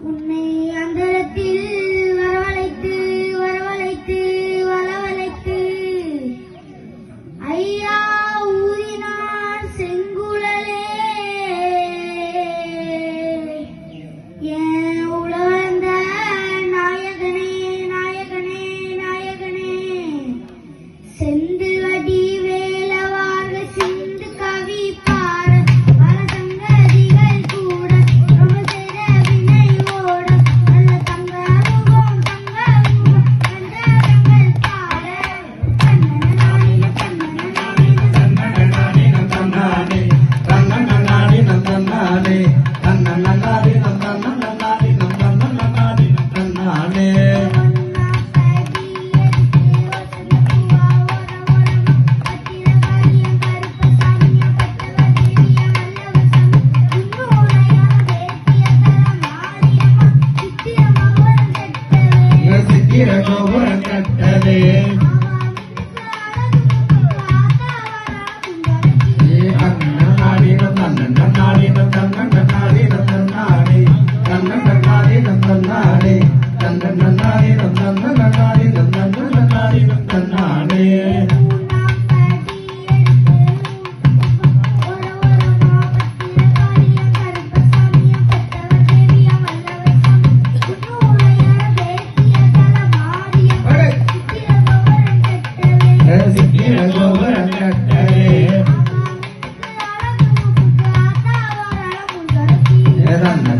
உன்னை தன்னன்னாடினம்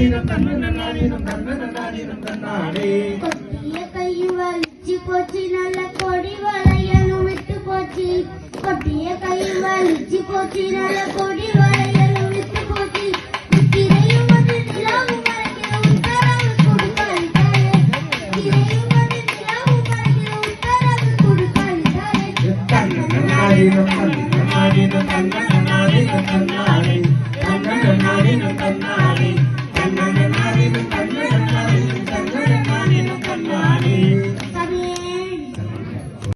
தன்னாடினம் தன்மன் தன்னாடினம் தன்மன் தன்னாடினம் தன்னாடே கொட்டிய கையும் வலிச்சு போச்சு நல்ல கொடி வளையனும் விட்டு போச்சு. கொட்டிய கையும் வலிச்சு போச்சு நல்ல கொடி